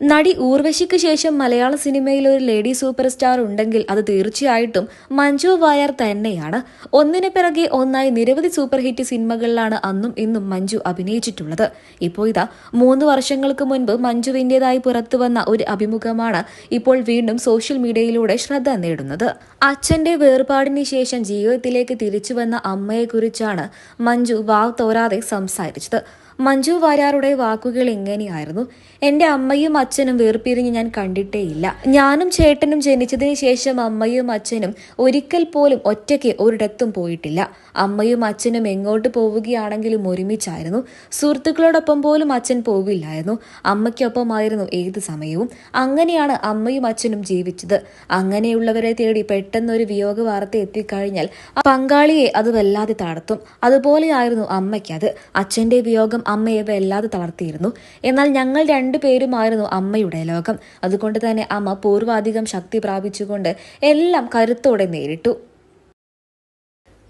നടി ഊർവശിക്ക് ശേഷം മലയാള സിനിമയിൽ ഒരു ലേഡി സൂപ്പർ സ്റ്റാർ ഉണ്ടെങ്കിൽ അത് തീർച്ചയായിട്ടും മഞ്ജു വായർ തന്നെയാണ്. ഒന്നിനു പിറകെ ഒന്നായി നിരവധി സൂപ്പർ ഹിറ്റ് സിനിമകളിലാണ് അന്നും ഇന്നും മഞ്ജു അഭിനയിച്ചിട്ടുള്ളത്. ഇപ്പോൾ ഇതാ മൂന്ന് വർഷങ്ങൾക്ക് മുൻപ് മഞ്ജുവിന്റെതായി പുറത്തുവന്ന ഒരു അഭിമുഖമാണ് ഇപ്പോൾ വീണ്ടും സോഷ്യൽ മീഡിയയിലൂടെ ശ്രദ്ധ നേടുന്നത്. അച്ഛന്റെ വേർപാടിന് ശേഷം ജീവിതത്തിലേക്ക് തിരിച്ചു വന്ന അമ്മയെക്കുറിച്ചാണ് മഞ്ജു വാവ് തോരാതെ സംസാരിച്ചത്. മഞ്ജു വാര്യാറുടെ വാക്കുകൾ എങ്ങനെയായിരുന്നു? എന്റെ അമ്മയും അച്ഛനും വേർപിരിഞ്ഞ് ഞാൻ കണ്ടിട്ടേയില്ല. ഞാനും ചേട്ടനും ജനിച്ചതിന് ശേഷം അമ്മയും അച്ഛനും ഒരിക്കൽ പോലും ഒറ്റയ്ക്ക് ഒരിടത്തും പോയിട്ടില്ല. അമ്മയും അച്ഛനും എങ്ങോട്ട് പോവുകയാണെങ്കിലും ഒരുമിച്ചായിരുന്നു. സുഹൃത്തുക്കളോടൊപ്പം പോലും അച്ഛൻ പോവില്ലായിരുന്നു. അമ്മയ്ക്കൊപ്പമായിരുന്നു ഏത് സമയവും. അങ്ങനെയാണ് അമ്മയും അച്ഛനും ജീവിച്ചത്. അങ്ങനെയുള്ളവരെ തേടി പെട്ടെന്നൊരു വിയോഗ വാർത്ത എത്തിക്കഴിഞ്ഞാൽ പങ്കാളിയെ അത് വല്ലാതെ തളർത്തും. അതുപോലെയായിരുന്നു അമ്മയ്ക്കത്. അച്ഛന്റെ വിയോഗം അമ്മയെ വല്ലാതെ തളർത്തിയിരുന്നു. എന്നാൽ ഞങ്ങൾ രണ്ടുപേരുമായിരുന്നു അമ്മയുടെ ലോകം. അതുകൊണ്ട് തന്നെ അമ്മ പൂർവാധികം ശക്തി പ്രാപിച്ചുകൊണ്ട് എല്ലാം കരുത്തോടെ നേരിട്ടു.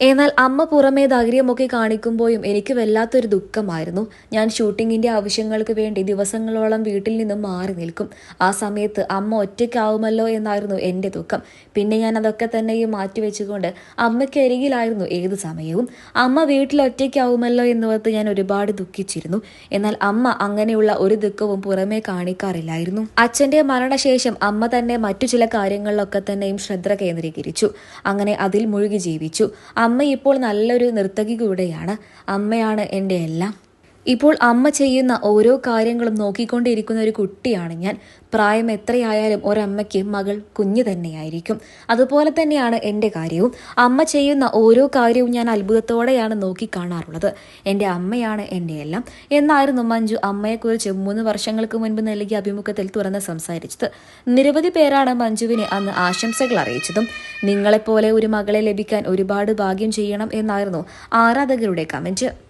എന്നാൽ അമ്മ പുറമേ ധൈര്യമൊക്കെ കാണിക്കുമ്പോഴും എനിക്ക് വല്ലാത്തൊരു ദുഃഖമായിരുന്നു. ഞാൻ ഷൂട്ടിങ്ങിന്റെ ആവശ്യങ്ങൾക്ക് വേണ്ടി ദിവസങ്ങളോളം വീട്ടിൽ നിന്നും മാറി നിൽക്കും. ആ സമയത്ത് അമ്മ ഒറ്റയ്ക്കാവുമല്ലോ എന്നായിരുന്നു എന്റെ ദുഃഖം. പിന്നെ ഞാൻ അതൊക്കെ തന്നെയും മാറ്റിവെച്ചുകൊണ്ട് അമ്മയ്ക്കരികിലായിരുന്നു ഏത് സമയവും. അമ്മ വീട്ടിൽ ഒറ്റയ്ക്കാവുമല്ലോ എന്നോർത്ത് ഞാൻ ഒരുപാട് ദുഃഖിച്ചിരുന്നു. എന്നാൽ അമ്മ അങ്ങനെയുള്ള ഒരു ദുഃഖവും പുറമേ കാണിക്കാറില്ലായിരുന്നു. അച്ഛന്റെ മരണശേഷം അമ്മ തന്നെ മറ്റു ചില കാര്യങ്ങളിലൊക്കെ തന്നെയും ശ്രദ്ധ കേന്ദ്രീകരിച്ചു. അങ്ങനെ അതിൽ മുഴുകി ജീവിച്ചു. അമ്മ ഇപ്പോൾ നല്ലൊരു നർത്തകി കൂടെയാണ് അമ്മയാണ് എന്റെ എല്ലാം. ഇപ്പോൾ അമ്മ ചെയ്യുന്ന ഓരോ കാര്യങ്ങളും നോക്കിക്കൊണ്ടിരിക്കുന്ന ഒരു കുട്ടിയാണ് ഞാൻ. പ്രായം എത്രയായാലും ഒരമ്മയ്ക്ക് മകൾ കുഞ്ഞു തന്നെയായിരിക്കും. അതുപോലെ തന്നെയാണ് എന്റെ കാര്യവും. അമ്മ ചെയ്യുന്ന ഓരോ കാര്യവും ഞാൻ അത്ഭുതത്തോടെയാണ് നോക്കി കാണാറുള്ളത് എന്റെ അമ്മയാണ് എന്റെ എല്ലാം എന്നായിരുന്നു മഞ്ജു അമ്മയെക്കുറിച്ച് മൂന്ന് വർഷങ്ങൾക്ക് മുൻപ് നൽകിയ അഭിമുഖത്തിൽ തുറന്ന് സംസാരിച്ചത്. നിരവധി പേരാണ് മഞ്ജുവിനെ അന്ന് ആശംസകൾ അറിയിച്ചതും. നിങ്ങളെപ്പോലെ ഒരു മകളെ ലഭിക്കാൻ ഒരുപാട് ഭാഗ്യം ചെയ്യണം എന്നായിരുന്നു ആരാധകരുടെ കമന്റ്